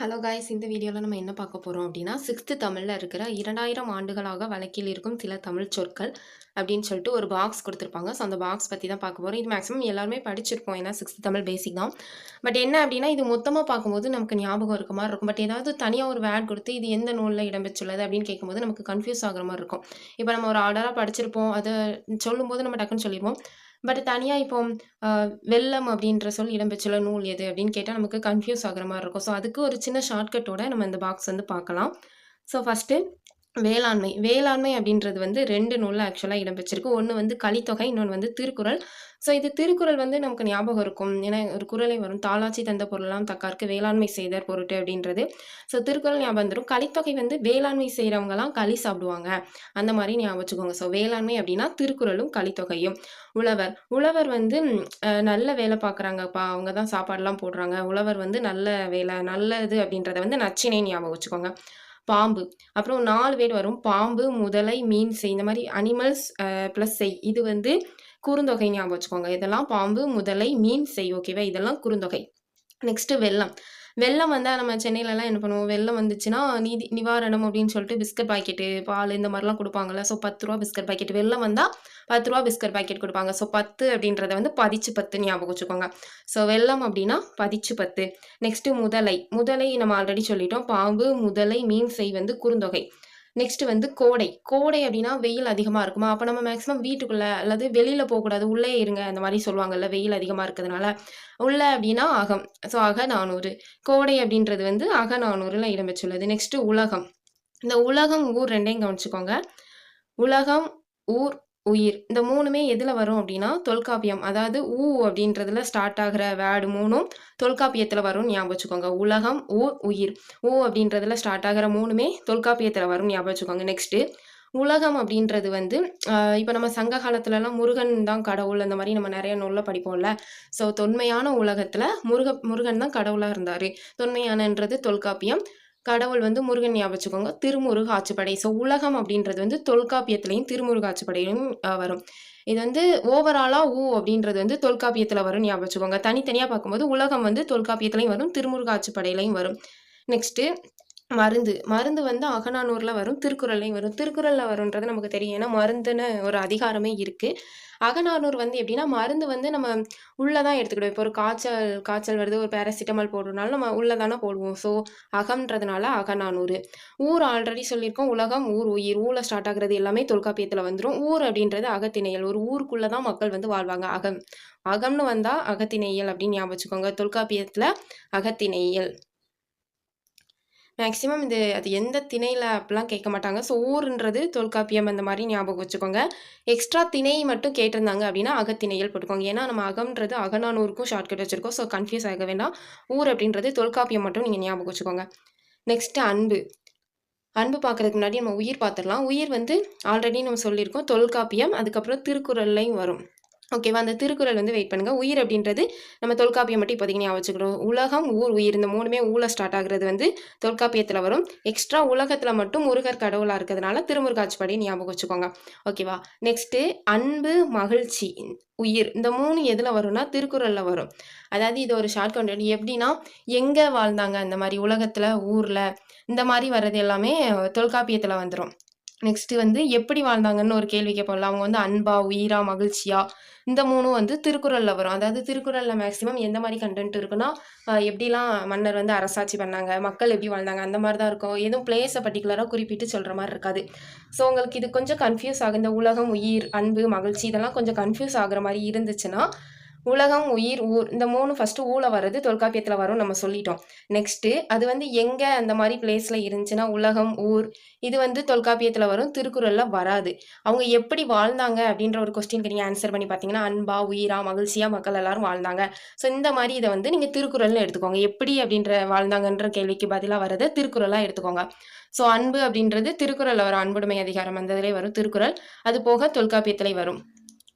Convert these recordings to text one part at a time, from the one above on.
Hello guys இந்த வீடியோவில் நம்ம என்ன பார்க்க போகிறோம் அப்படின்னா சிக்ஸ்த்து தமிழில் இருக்கிற இரண்டாயிரம் ஆண்டுகளாக வழக்கில் இருக்கும் சில தமிழ் சொற்கள் அப்படின்னு சொல்லிட்டு ஒரு பாக்ஸ் கொடுத்துருப்பாங்க. ஸோ அந்த பாக்ஸ் பற்றி தான் பார்க்க போகிறோம் இது மேக்ஸிமம் எல்லாருமே படிச்சிருப்போம். ஏன்னா சிக்ஸ்த்து தமிழ் பேசிக் தான். பட் என்ன அப்படின்னா இது மொத்தமாக பார்க்கும்போது நமக்கு ஞாபகம் இருக்க மாதிரி இருக்கும். பட் ஏதாவது தனியாக ஒரு வேர்ட் கொடுத்து இது எந்த நூலில் இடம்பெற்றுள்ளது அப்படின்னு கேட்கும்போது நமக்கு கன்ஃபியூஸ் ஆகிற மாதிரி இருக்கும். இப்போ நம்ம ஒரு ஆர்டராக படிச்சிருப்போம். அதை சொல்லும்போது நம்ம டக்குன்னு சொல்லிடுவோம். பட் தனியாக இப்போ வெள்ளம் அப்படின்ற சொல் இடம்பெற்றுள்ள நூல் எது அப்படின்னு கேட்டால் நமக்கு கன்ஃபியூஸ் ஆகிற மாதிரி இருக்கும். ஸோ அதுக்கு ஒரு சின்ன ஷார்ட்கட்டோட நம்ம இந்த பாக்ஸ் வந்து பார்க்கலாம். ஸோ ஃபஸ்ட்டு வேளாண்மை வேளாண்மை அப்படின்றது வந்து ரெண்டு நூலில் ஆக்சுவலாக இடம்பெற்றிருக்கு. ஒன்று வந்து கலித்தொகை இன்னொன்று வந்து திருக்குறள். ஸோ இது திருக்குறள் வந்து நமக்கு ஞாபகம் இருக்கும். ஏன்னா ஒரு குறளை வரும். தாளாச்சி தந்த பொருளெல்லாம் தக்காருக்கு வேளாண்மை செய்தர் பொருட்டு அப்படின்றது. ஸோ திருக்குறள் ஞாபகம் வந்துடும் கலித்தொகை வந்து வேளாண்மை செய்கிறவங்கலாம் களி சாப்பிடுவாங்க. அந்த மாதிரி ஞாபகம் வச்சுக்கோங்க. ஸோ வேளாண்மை அப்படின்னா திருக்குறளும் கலித்தொகையும். உழவர் உழவர் வந்து நல்ல வேலை பார்க்குறாங்கப்பா. அவங்க தான் சாப்பாடெலாம் போடுறாங்க. உழவர் வந்து நல்ல வேலை நல்லது அப்படின்றத வந்து நச்சினை ஞாபகம் வச்சுக்கோங்க. பாம்பு. அப்புறம் நாலு பேர் வரும். பாம்பு முதலை மீன் செய். இந்த மாதிரி அனிமல்ஸ் ப்ளஸ் செய். இது வந்து குறுந்தொகை ஞாபகம் வச்சுக்கோங்க. இதெல்லாம் பாம்பு முதலை மீன் செய். ஓகேவா இதெல்லாம் குறுந்தொகை. நெக்ஸ்ட்டு வெள்ளம் வெள்ளம் வந்தால் நம்ம சென்னையிலலாம் என்ன பண்ணுவோம்? வெள்ளம் வந்துச்சுன்னா நீதி நிவாரணம் அப்படின்னு சொல்லிட்டு பிஸ்கட் பாக்கெட்டு பால் இந்த மாதிரிலாம் கொடுப்பாங்கல்ல. ஸோ பத்து ரூபா பிஸ்கட் பாக்கெட் வெள்ளம் வந்தால் பத்து ரூபா பிஸ்கட் பாக்கெட் கொடுப்பாங்க. ஸோ பத்து அப்படின்றத வந்து பதிச்சு பத்து ஞாபகம் வச்சுக்கோங்க. ஸோ வெள்ளம் அப்படின்னா பதிச்சு பத்து. நெக்ஸ்ட்டு முதலை. முதலை நம்ம ஆல்ரெடி சொல்லிட்டோம். பாம்பு முதலை மீன் செய் வந்து குறுந்தொகை. நெக்ஸ்ட் வந்து கோடை. கோடை அப்படின்னா வெயில் அதிகமாக இருக்குமா? அப்போ நம்ம மேக்ஸிமம் வீட்டுக்குள்ளே அல்லது வெளியில் போகக்கூடாது. உள்ளே இருங்க. அந்த மாதிரி சொல்லுவாங்கல்ல வெயில் அதிகமாக இருக்கிறதுனால. உள்ள அப்படின்னா அகம். ஸோ அக நானூறு. கோடை அப்படின்றது வந்து அக நானூறில் இடம்பெற்றுள்ளது. நெக்ஸ்ட்டு உலகம். இந்த உலகம் ஊர் ரெண்டையும் கவனிச்சுக்கோங்க. உலகம் ஊர் உயிர். இந்த மூணுமே எதில் வரும் அப்படின்னா தொல்காப்பியம். அதாவது ஊ அப்படின்றதுல ஸ்டார்ட் ஆகிற வேர்டு மூணும் தொல்காப்பியத்தில் வரும்னு ஞாபகம் வச்சுக்கோங்க. உலகம் ஊ உயிர். ஊ அப்படின்றதுல ஸ்டார்ட் ஆகிற மூணுமே தொல்காப்பியத்தில் வரும் ஞாபகம் வச்சுக்கோங்க. நெக்ஸ்ட்டு உலகம் அப்படின்றது வந்து இப்போ நம்ம சங்க காலத்துலலாம் முருகன் தான் கடவுள் அந்த மாதிரி நம்ம நிறைய நூலில் படிப்போம்ல. ஸோ தொன்மையான உலகத்தில் முருக முருகன் தான் கடவுளாக இருந்தார். தொன்மையானன்றது தொல்காப்பியம். கடவுள் வந்து முருகன் ஞாபகம் வச்சுக்கோங்க திருமுருக ஆட்சிப்படை ஸோ உலகம் அப்படின்றது வந்து தொல்காப்பியத்திலையும் திருமுருக ஆட்சிப்படையிலும் வரும். இது வந்து ஓவராலாக ஊ அப்படின்றது வந்து தொல்காப்பியத்தில் வரும் ஞாபகம் வச்சுக்கோங்க தனித்தனியாக பார்க்கும்போது உலகம் வந்து தொல்காப்பியத்திலையும் வரும் திருமுருக ஆட்சிப்படையிலையும் வரும். நெக்ஸ்ட்டு மருந்து மருந்து வந்து அகநானூரில் வரும் திருக்குறள்லையும் வரும். திருக்குறளில் வரும்ன்றது நமக்கு தெரியும். ஏன்னா மருந்துன்னு ஒரு அதிகாரமே இருக்குது அகநானூர் வந்து எப்படின்னா மருந்து வந்து நம்ம உள்ளே தான் எடுத்துக்கிடுவோம். இப்போ ஒரு காய்ச்சல் காய்ச்சல் வருது ஒரு பேராசிட்டமால் போடுறதுனால நம்ம உள்ளே தானே போடுவோம். ஸோ அகம்ன்றதுனால அகநானூறு. ஊர் ஆல்ரெடி சொல்லியிருக்கோம். உலகம் ஊர் உயிர். ஊரில் ஸ்டார்ட் ஆகுறது எல்லாமே தொல்காப்பியத்தில் வந்துடும் ஊர் அப்படின்றது அகத்திணையல். ஒரு ஊருக்குள்ளே தான் மக்கள் வந்து வாழ்வாங்க. அகம். அகம்னு வந்தால் அகத்திணையல் அப்படின்னு ஞாபகம் வச்சுக்கோங்க. தொல்காப்பியத்தில் அகத்திணையல். மேக்ஸிமம் இது அது எந்த திணையில் அப்படிலாம் கேட்க மாட்டாங்க. ஸோ ஊருன்றது தொல்காப்பியம் அந்த மாதிரி ஞாபகம் வச்சுக்கோங்க. எக்ஸ்ட்ரா திணை மட்டும் கேட்டிருந்தாங்க அப்படின்னா அகத்திணையல் போட்டுக்கோங்க. ஏன்னா நம்ம அகம்ன்றது அகநானூருக்கும் ஷார்ட்கட் வச்சுருக்கோம். ஸோ கன்ஃபியூஸ் ஆக வேண்டாம். ஊர் அப்படின்றது தொல்காப்பியம் மட்டும் நீங்கள் ஞாபகம் வச்சுக்கோங்க. நெக்ஸ்ட்டு அன்பு. அன்பு பார்க்குறதுக்கு முன்னாடி நம்ம உயிர் பார்த்துடலாம். உயிர் வந்து ஆல்ரெடி நம்ம சொல்லியிருக்கோம். தொல்காப்பியம் அதுக்கப்புறம் திருக்குறள்லையும் வரும். ஓகேவா அந்த திருக்குறள் வந்து வெயிட் பண்ணுங்கள் உயிர் அப்படின்றது நம்ம தொல்காப்பியம் மட்டும் இப்போதைக்கு ஞாபகம் வச்சுக்கிறோம் உலகம் ஊர் உயிர் இந்த மூணுமே ஊழ ஸ்டார்ட் ஆகுறது வந்து தொல்காப்பியத்தில் வரும். எக்ஸ்ட்ரா உலகத்தில் மட்டும் முருகர் கடவுளாக இருக்கிறதுனால திருமுருகாட்சிப்படி ஞாபகம் வச்சுக்கோங்க. ஓகேவா நெக்ஸ்ட்டு அன்பு மகிழ்ச்சி உயிர். இந்த மூணு எதில் வரும்னா திருக்குறளில் வரும். அதாவது இது ஒரு ஷார்ட் கவுண்ட் எப்படின்னா எங்கே வாழ்ந்தாங்க? அந்த மாதிரி உலகத்தில் ஊரில் இந்த மாதிரி வர்றது எல்லாமே தொல்காப்பியத்தில் வந்துடும் நெக்ஸ்ட் வந்து எப்படி வாழ்ந்தாங்கன்னு ஒரு கேள்வி கேட்போம்ல. அவங்க வந்து அன்பா உயிரா மகிழ்ச்சியா? இந்த மூணும் வந்து திருக்குறளில் வரும். அதாவது திருக்குறளில் மேக்ஸிமம் எந்த மாதிரி கண்டென்ட் இருக்குன்னா எப்படிலாம் மன்னர் வந்து அரசாட்சி பண்ணாங்க மக்கள் எப்படி வாழ்ந்தாங்க அந்த மாதிரி தான் இருக்கும். எதுவும் பிளேஸை பர்டிகுலராக குறிப்பிட்டு சொல்கிற மாதிரி இருக்காது. ஸோ உங்களுக்கு இது கொஞ்சம் கன்ஃபியூஸ் ஆகும் இந்த உலகம் உயிர் அன்பு மகிழ்ச்சி இதெல்லாம் கொஞ்சம் கன்ஃபியூஸ் ஆகுற மாதிரி இருந்துச்சுன்னா உலகம் உயிர் ஊர் இந்த மூணு ஃபஸ்ட்டு ஊழ வர்றது தொல்காப்பியத்தில் வரும் நம்ம சொல்லிட்டோம். நெக்ஸ்ட்டு அது வந்து எங்கே அந்த மாதிரி பிளேஸில் இருந்துச்சுன்னா உலகம் ஊர் இது வந்து தொல்காப்பியத்தில் வரும் திருக்குறளில் வராது. அவங்க எப்படி வாழ்ந்தாங்க அப்படின்ற ஒரு கொஸ்டினுக்கு நீங்கள் ஆன்சர் பண்ணி பார்த்தீங்கன்னா அன்பா உயிரா மகிழ்ச்சியா மக்கள் எல்லாரும் வாழ்ந்தாங்க. ஸோ இந்த மாதிரி இதை வந்து நீங்கள் திருக்குறள்னு எடுத்துக்கோங்க. எப்படி அப்படின்ற வாழ்ந்தாங்கன்ற கேள்விக்கு பதிலாக வரதை திருக்குறளாக எடுத்துக்கோங்க. ஸோ அன்பு அப்படின்றது திருக்குறளில் வரும் அன்புடைமை அதிகாரம் அந்த இதிலே வரும் திருக்குறள். அது போக தொல்காப்பியத்திலே வரும்.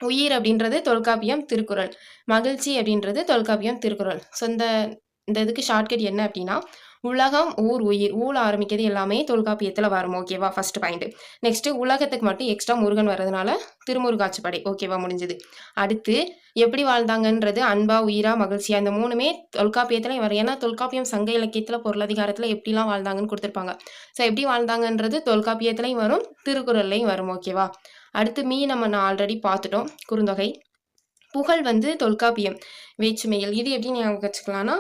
உயிர் அப்படின்றது தொல்காப்பியம் திருக்குறள். மகிழ்ச்சி அப்படின்றது தொல்காப்பியம் திருக்குறள். ஸோ இந்த இந்த இதுக்கு ஷார்ட்கட் என்ன அப்படின்னா உலகம் ஊர் உயிர் ஊழ ஆரம்பிக்கிறது எல்லாமே தொல்காப்பியத்தில் வரும் ஓகேவா ஃபர்ஸ்ட் பாயிண்ட் நெக்ஸ்ட் உலகத்துக்கு மட்டும் எக்ஸ்ட்ரா முருகன் வர்றதுனால திருமுருகாட்சிப்படை ஓகேவா முடிஞ்சது. அடுத்து எப்படி வாழ்ந்தாங்கன்றது அன்பா உயிரா மகிழ்ச்சியா? இந்த மூணுமே தொல்காப்பியத்தில் வரும். ஏன்னா தொல்காப்பியம் சங்க இலக்கியத்தில் பொருளாதாரத்தில் எப்படிலாம் வாழ்ந்தாங்கன்னு கொடுத்துருப்பாங்க. ஸோ எப்படி வாழ்ந்தாங்கன்றது தொல்காப்பியத்துலையும் வரும் திருக்குறள்லையும் வரும் ஓகேவா அடுத்து மீ நம்ம நான் ஆல்ரெடி பார்த்துட்டோம் குறுந்தொகை. புகழ் வந்து தொல்காப்பியம் வேற்றுமைகள் இது எப்படி ஞாபகம் வச்சுக்கலாம்னா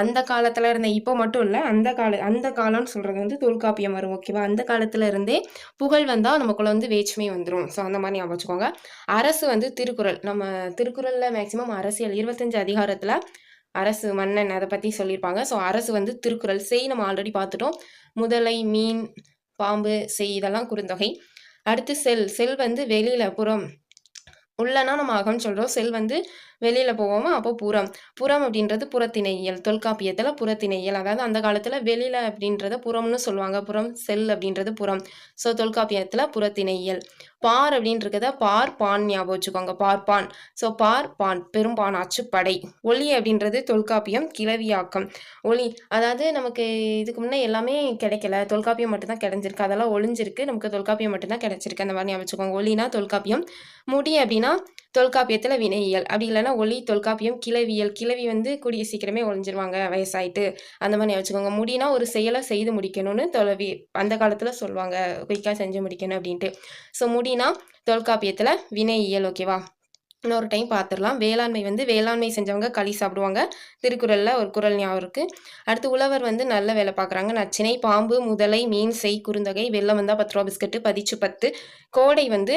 அந்த காலத்தில் இருந்த இப்போ மட்டும் இல்லை அந்த கால அந்த காலம்னு சொல்கிறது வந்து தொல்காப்பியம் வரும் ஓகேவா அந்த காலத்தில் இருந்தே புகழ் வந்தால் நமக்குள்ள வந்து வேற்றுமை வந்துடும் ஸோ அந்த மாதிரி ஞாபகம் வச்சுக்கோங்க. அரசு வந்து திருக்குறள். நம்ம திருக்குறளில் மேக்சிமம் அரசியல் இருபத்தஞ்சு அதிகாரத்தில் அரசு மன்னன் அதை பற்றி சொல்லியிருப்பாங்க. ஸோ அரசு வந்து திருக்குறள். செய் நம்ம ஆல்ரெடி பார்த்துட்டோம். முதலை மீன் பாம்பு செய் இதெல்லாம் குறுந்தொகை. அடுத்து செல் செல் வந்து வெளியில புறம். உள்ளனா நம்ம அகம் சொல்றோம். செல் வந்து வெளியில போவோமா? அப்போ புறம். புறம் அப்படின்றது புறத்திணையியல் தொல்காப்பியத்துல புறத்திணையியல். அதாவது அந்த காலத்துல வெளியில அப்படின்றத புறம்னு சொல்லுவாங்க. புறம் செல் அப்படின்றது புறம். ஸோ தொல்காப்பியத்துல புறத்திணையியல். பார் அப்படின்றத பார் பான் ஞாபகம் வச்சுக்கோங்க பார்ப்பான் ஸோ பார் பான் பெரும்பானாச்சு படை ஒளி அப்படின்றது தொல்காப்பியம் கிளவியாக்கம். ஒளி அதாவது நமக்கு இதுக்கு முன்னே எல்லாமே கிடைக்கல. தொல்காப்பியம் மட்டும்தான் கிடைஞ்சிருக்கு. அதெல்லாம் ஒளிஞ்சிருக்கு. நமக்கு தொல்காப்பியம் மட்டும்தான் கிடைச்சிருக்கு. அந்த மாதிரி ஞாபகம் வச்சுக்கோங்க. ஒளினா தொல்காப்பியம். முடி அப்படின்னா தொல்காப்பியத்தில் வினையியல். அப்படி இல்லைன்னா ஒளி தொல்காப்பியம் கிளவியல். கிளவி வந்து கூடிய சீக்கிரமே ஒழிஞ்சிருவாங்க வயசாயிட்டு. அந்த மாதிரி வச்சுக்கோங்க. முடினா ஒரு செயலை செய்து முடிக்கணும்னு தொலைவி அந்த காலத்தில் சொல்லுவாங்க. குயிக்காக செஞ்சு முடிக்கணும் அப்படின்ட்டு. ஸோ முடினா தொல்காப்பியத்தில் வினையியல் ஓகேவா இன்னொரு டைம் பார்த்துடலாம் வேளாண்மை வந்து வேளாண்மை செஞ்சவங்க களி சாப்பிடுவாங்க. திருக்குறளில் ஒரு குரல் ஞாபகம் இருக்குது அடுத்து உழவர் வந்து நல்ல வேலை பார்க்குறாங்க நச்சினை பாம்பு முதலை மீன் செய் குறுந்தகை வெள்ளம் வந்தால் பத்து ரூபா பிஸ்கட்டு பதிச்சு பத்து. கோடை வந்து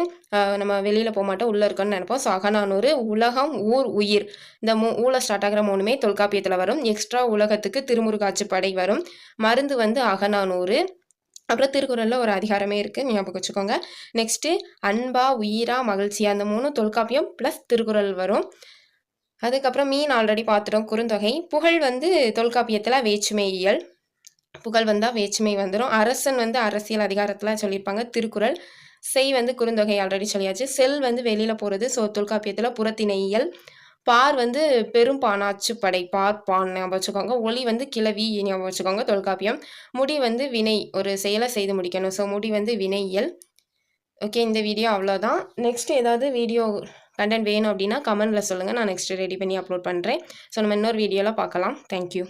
நம்ம வெளியில் போக மாட்டோம். உள்ளே இருக்கோம்னு நினைப்போம். ஸோ உலகம் ஊர் உயிர். இந்த மூ ஊழ ஸ்டார்ட் ஆகிற மூணுமே தொல்காப்பியத்தில் வரும். எக்ஸ்ட்ரா உலகத்துக்கு திருமுருகாட்சி படை வரும். மருந்து வந்து அகநானூறு. அப்புறம் திருக்குறளில் ஒரு அதிகாரமே இருக்குது ஞாபகம் வச்சுக்கோங்க. நெக்ஸ்ட்டு அன்பா உயிரா மகிழ்ச்சியா அந்த மூணு தொல்காப்பியம் ப்ளஸ் திருக்குறள் வரும். அதுக்கப்புறம் மீன் ஆல்ரெடி பார்த்துட்டோம். குறுந்தொகை. புகழ் வந்து தொல்காப்பியத்தில் வேற்றுமையியல். புகழ் வந்தால் வேற்றுமை வந்துடும் அரசன் வந்து அரசியல் அதிகாரத்தில் சொல்லியிருப்பாங்க. திருக்குறள். செய் வந்து குறுந்தொகை ஆல்ரெடி சொல்லியாச்சு. செல் வந்து வெளியில் போகிறது ஸோ தொல்காப்பியத்தில் புறத்திணையியல். பார் வந்து பெரும் பானாச்சு படை. பார் பான் ஞாபகம் வச்சுக்கோங்க. ஒளி வந்து கிளவி ஞாபகம் வச்சுக்கோங்க தொல்காப்பியம். முடி வந்து வினை ஒரு செயலை செய்து முடிக்கணும். ஸோ முடி வந்து வினையியல். ஓகே இந்த வீடியோ அவ்வளோதான் நெக்ஸ்ட் ஏதாவது வீடியோ கண்டென்ட் வேணும் அப்படின்னா கமெண்டில் சொல்லுங்கள் நான் நெக்ஸ்ட் ரெடி பண்ணி அப்லோட் பண்ணுறேன் ஸோ நம்ம இன்னொரு வீடியோவில் பார்க்கலாம். தேங்க்யூ